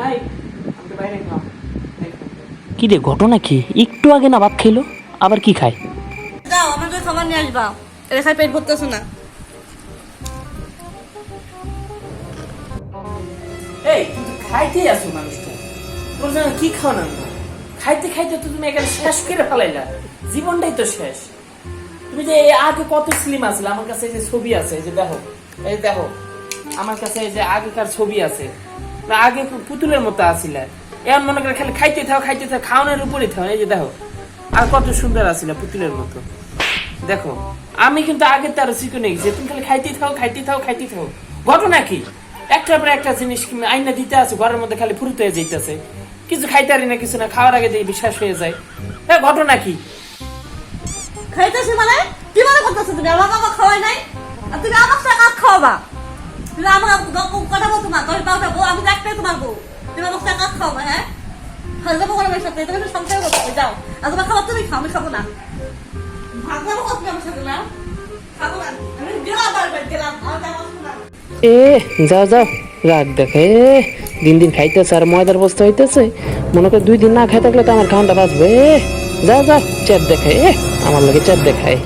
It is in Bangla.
নাই বাইরে কি রে ঘটনা কি? একটু আগে না ভাত খাইলো আবার কি খায়? জন্য খাবার নিয়ে আসবা। রেখায় পেট ভরতেছে না। এই খাইতেই আসো মানুষটা। তোর জন্য কি খাও না? খাইতে খাইতে তো তুমি এখানে শেষ করে ফেলাইলা। জীবনটাই তো শেষ। তুমি যে এই আগে কত স্লিম আসলে আমার কাছে যে ছবি আছে যে দেখো এই দেখো আমার কাছে এই যে আগেকার ছবি আছে। আগে পুতুলের মতো আসিলা। এমন মনে করে খালি খাইতে থাও খাইতে থাও, খাওয়ানোর উপরেই থাও। এই যে দেখো, আর কত সুন্দর আসিলা পুতুলের মতো। দেখো, আমি কিন্তু আগে তার চিকনে গেছি তুমি খালি খাইতে থাও খাইতে থাও খাইতে থাও। ঘটনা কি? একটার পর একটা জিনিস আইনা দিতে আছে ঘরের মধ্যে খালি ফুরুতে হয়ে যাইতেছে। কিছু খাইতে পারি না, কিছু না, খাওয়ার আগে দিয়ে বিশ্বাস হয়ে যায়। হ্যাঁ ঘটনা কি? খাইতেছে মানে? কি মনে করতেছো তুমি? আমার বাবা খাওয়াই নাই? আর তুমি আমার কাজ খাওয়াবা? এ দেখে দিন দিন খাইতেছে আর ময়দার বস্তা হইতেছে। মনে করে দুই দিন না খাই থাকলে তো আমার খাওয়ানটা বাঁচবে। যা যা দেখায় এ, আমার লোকে চাঁদ দেখায়